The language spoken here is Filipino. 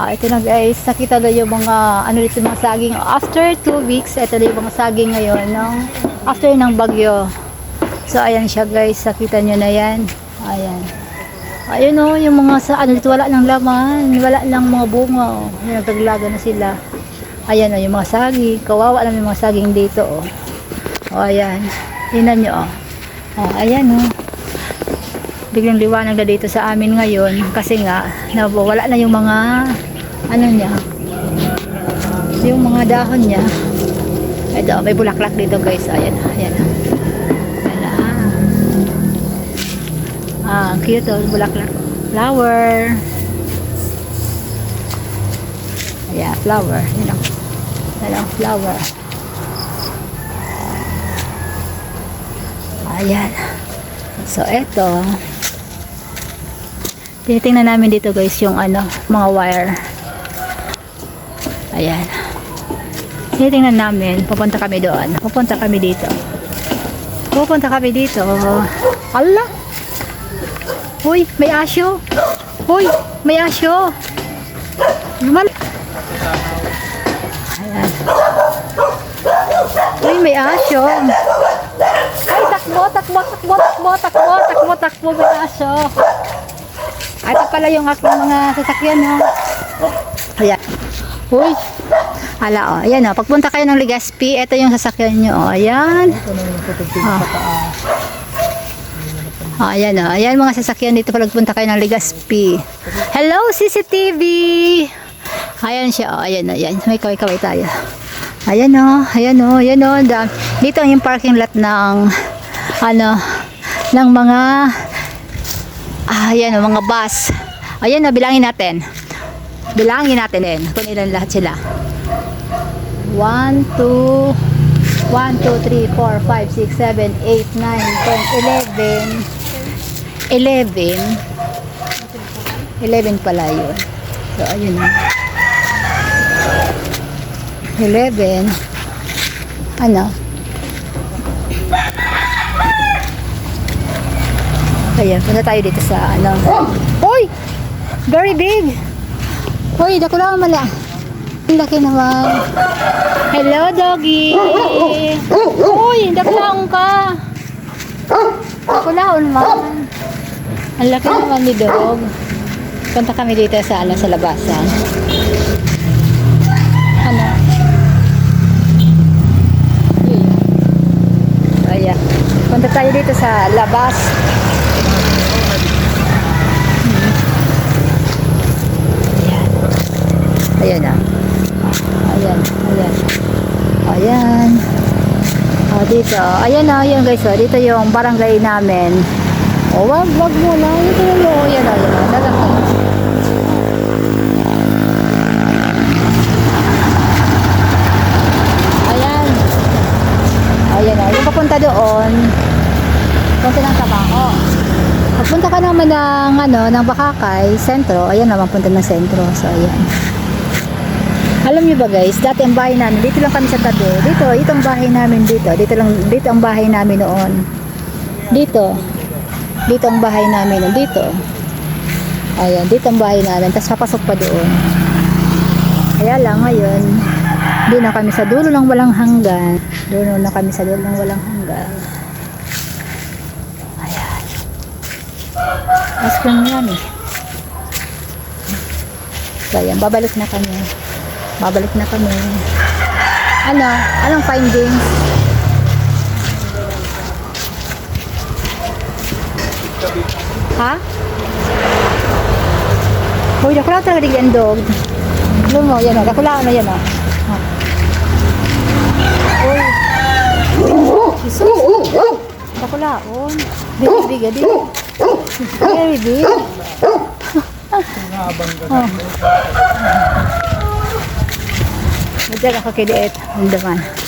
Ah, ito na guys, nakita na yung mga ano dito mga saging. After 2 weeks, ito na yung mga saging ngayon ng after ng bagyo. So ayan siya guys, nakita nyo na yan. Ayan. Ayun oh, yung mga sa ano dito wala nang laman, wala nang mga bunga oh. Nagtaglaga na sila. Ayan oh, yung mga saging. Kawawa lang yung mga saging dito oh. Oh, ayan. Tingnan nyo oh. Oh, ayan oh biglang liwanag na dito sa amin ngayon kasi nga nawala na yung mga ano niya? Yung mga dahon niya. Ito may bulaklak dito guys. Ayan ayan. Ayan ah. Ah cute oh bulaklak. Flower. Ayan flower ang yan ang flower. Ayan. So eto. Tinitingnan namin dito guys yung ano, mga wire. Ayan. Tinitingnan namin, pupunta kami doon. Pupunta kami dito. Pupunta kami dito. Ala! Uy, may asyo. Uy, may asyo. Naman. Ayan. Uy, may asyo. Ay, takbo, takbo, takbo, takbo, takbo, takbo, takbo, may asyo. Ito pala yung aking mga sasakyan, no? Ayan. Uy. Ala, oh. Ayan, oh. Pagpunta kayo ng Legazpi, ito yung sasakyan nyo, oh. Ayan. Oh. Oh, ayan, oh. Ayan mga sasakyan dito pag punta kayo ng Legazpi. Hello, CCTV! Ayan siya, oh. Ayan, ayan. May kaway-kaway tayo. Ayan, oh. Ayan, oh. Ayan, oh. Da- Dito yung parking lot ng, ano, ng mga Ah, ayan o, mga bus. Ayan o, bilangin natin. Bilangin natin din kung ilan lahat sila. 1, 2, 1, 2, 3, 4, 5, 6, 7, 8, 9, 10, 11. 11. 11 pala yun. So, ayun o. 11. Ano? Ayan, punta tayo dito sa ano. Uy! Very big! Uy, dako lang mala. Ang laki naman. Hello, doggy! Uy, dako lang ka. Dako lang naman. Ang laki naman ni dog. Punta kami dito sa ano, sa labasan. Ano? Yun. Ayan. Punta tayo dito sa labas. Ayan na. Ayan, ayan. Ayan. O, dito. Ayan na, ayan guys. O, dito yung barangay namin. O, wag, wag mo na. Dito mo. Ayan na, ayan na. Dalang ka. Ayan. Ayan na. Yung papunta doon, punta ng Tabango. Pagpunta ka naman ng, ano, ng Bakakay, sentro, ayan naman punta ng sentro. So, ayan. Alam niyo ba guys, dati ang bahay namin, dito lang kami sa tabi. Dito, ito ang bahay namin dito. Dito lang, dito ang bahay namin noon. Dito. Dito ang bahay namin noon. Dito. Ayan, dito ang bahay namin. Tapos papasok pa doon. Kaya lang ngayon, hindi na kami sa dulo ng walang hanggan. Dulo na kami sa dulo ng walang hanggan. Ayan. Ice cream yan eh. So, ayan, babalik na kami. Babalik na kami. Ano? Anong findings? Ha? Uy, nakula talaga di ang dog. Alam mo, yan o. Nakula na yan o. Ha. Uy. Jesus. Nakulaon. Very big, adi. Very big. Oh. Medyo ako kiliit. Ang daman.